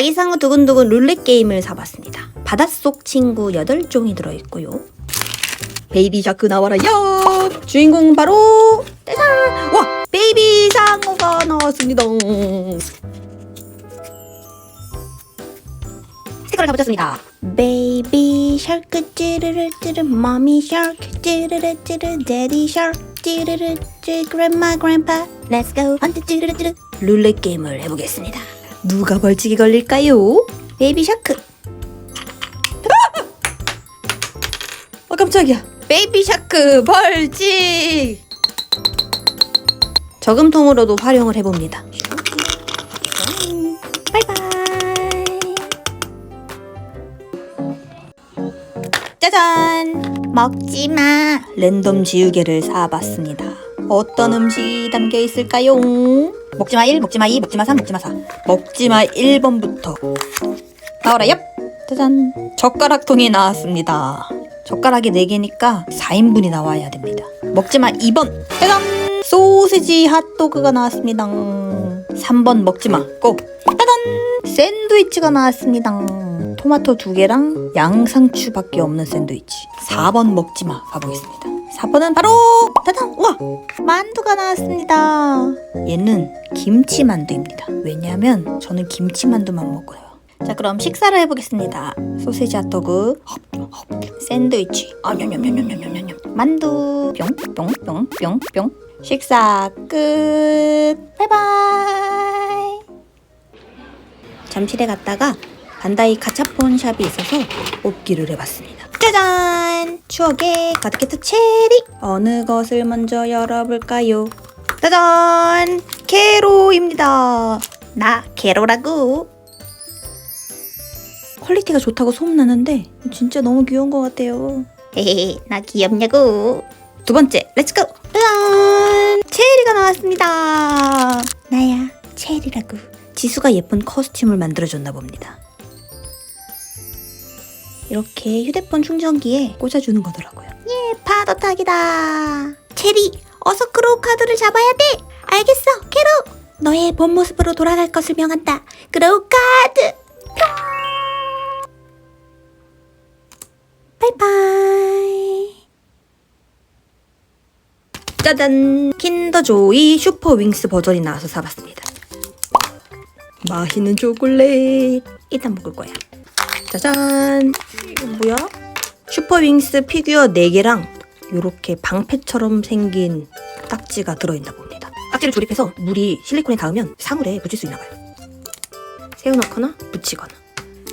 아기상어 두근두근 룰렛 게임을 사봤습니다. 바닷속 친구 8종이 들어있고요. 베이비 샤크 나와라 야 주인공 바로 짜잔 와! 베이비 상어가 나왔습니다. 색깔을 가보셨습니다. 베이비 샤크 찌르르 찌르 마미 샤크 찌르르 찌르 데디 샤크 찌르르 찌르 그랜마 그랜파 렛츠 고 헌트 찌르르 찌르. 룰렛 게임을 해보겠습니다 누가 벌칙이 걸릴까요? 베이비 샤크. 아 깜짝이야. 베이비 샤크 벌칙! 저금통으로도 활용을 해봅니다. 짜잔! 먹지 마! 랜덤 지우개를 사봤습니다. 어떤 음식이 담겨 있을까요? 먹지마 1, 먹지마 2, 먹지마 3, 먹지마 4 먹지마 1번부터. 나와라 얍! 짜잔. 젓가락통이 나왔습니다. 젓가락이 4개니까 4인분이 나와야 됩니다. 먹지마 2번. 짜잔! 소시지 핫도그가 나왔습니다 3번 먹지마 고 짜잔 샌드위치가 나왔습니다. 토마토 2개랑 양상추밖에 없는 샌드위치. 4번 먹지마. 가보겠습니다. 4번은 바로 짜잔 우와! 만두가 나왔습니다. 얘는 김치 만두입니다. 왜냐하면 저는 김치 만두만 먹어요. 자 그럼 식사를 해보겠습니다. 소세지 핫도그 샌드위치. 만두. 뿅뿅뿅뿅뿅 식사 끝. 바이바이. 잠실에 갔다가 반다이 가차폰 샵이 있어서 뽑기를 해봤습니다. 짜잔! 추억의 가득했던 체리! 어느 것을 먼저 열어볼까요? 짜잔! 캐로입니다. 나 캐로라고. 퀄리티가 좋다고 소문나는데 진짜 너무 귀여운 것 같아요. 헤헤, 나 귀엽냐고. 두 번째, 렛츠고! 짜잔! 체리가 나왔습니다. 나야, 체리라고. 지수가 예쁜 커스튬을 만들어줬나 봅니다. 이렇게 휴대폰 충전기에 꽂아주는 거더라고요. 예, 파도 타기다. 체리, 어서 크로우 카드를 잡아야 돼. 알겠어, 캐로. 너의 본 모습으로 돌아갈 것을 명한다. 크로우 카드. 바이바이. 짜잔! 킨더조이 슈퍼 윙스 버전이 나와서 사봤습니다. 맛있는 초콜릿. 일단 먹을 거야. 짜잔! 이거 뭐야? 슈퍼 윙스 피규어 4개랑 이렇게 방패처럼 생긴 딱지가 들어있나 봅니다. 딱지를 조립해서 물이 실리콘에 닿으면 사물에 붙일 수 있나 봐요. 세워놓거나 붙이거나.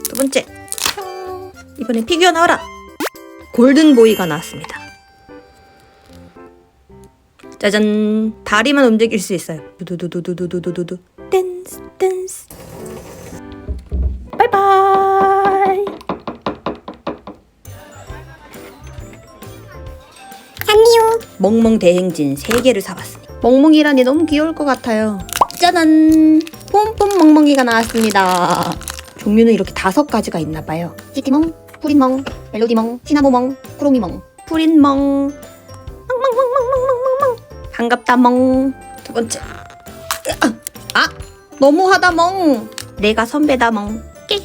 두 번째. 이번엔 피규어 나와라! 골든보이가 나왔습니다. 짜잔! 다리만 움직일 수 있어요. 두두두두두두두두. 댄스, 댄스. 바이바이! 산리오 멍멍 대행진 3개를 사봤습니다. 멍멍이라니 너무 귀여울 것 같아요. 짜잔! 폼폼 멍멍이가 나왔습니다. 종류는 이렇게 다섯 가지가 있나 봐요. 찌티멍 푸린멍 멜로디멍 시나모멍 크로미멍 푸린멍 반갑다 멍. 두 번째. 아 너무하다 멍. 내가 선배다 멍. 깽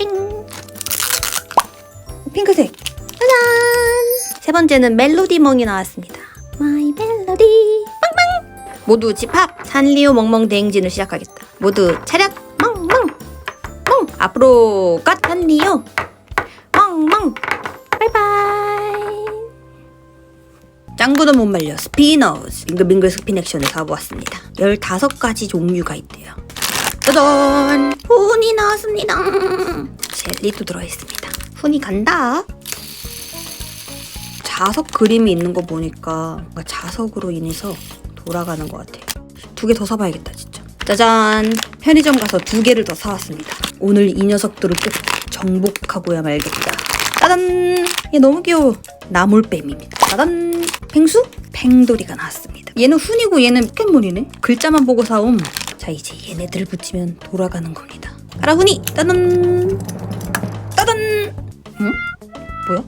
핑크색. 짜잔. 세 번째는 멜로디 멍이 나왔습니다. 마이 멜로디. 빵빵. 모두 집합. 산리오 멍멍 대행진을 시작하겠다. 모두 차렷. 멍멍. 멍. 앞으로 갓 산리오 짱구도 못 말려. 스피너스. 빙글빙글 스핀 액션을 사보았습니다. 15가지 종류가 있대요. 짜잔! 훈이 나왔습니다. 젤리도 들어있습니다. 훈이 간다. 자석 그림이 있는 거 보니까 자석으로 인해서 돌아가는 것 같아요. 두 개 더 사봐야겠다 진짜. 짜잔! 편의점 가서 두 개를 더 사왔습니다. 오늘 이 녀석들을 꼭 정복하고야 말겠다 짜잔! 얘 너무 귀여워. 나물뱀입니다. 짜잔! 펭수? 팽돌이가 나왔습니다. 얘는 훈이고 얘는 포켓몬이네. 글자만 보고 사옴. 자 이제 얘네들 붙이면 돌아가는 겁니다. 가라 훈이! 짜잔! 짜잔! 응? 뭐야?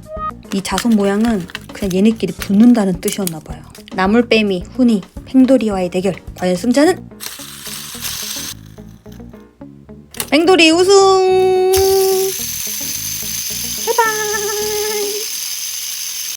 이 자석 모양은 그냥 얘네끼리 붙는다는 뜻이었나 봐요. 나물뱀이 훈이 팽돌이와의 대결. 과연 승자는? 팽돌이 우승 bye.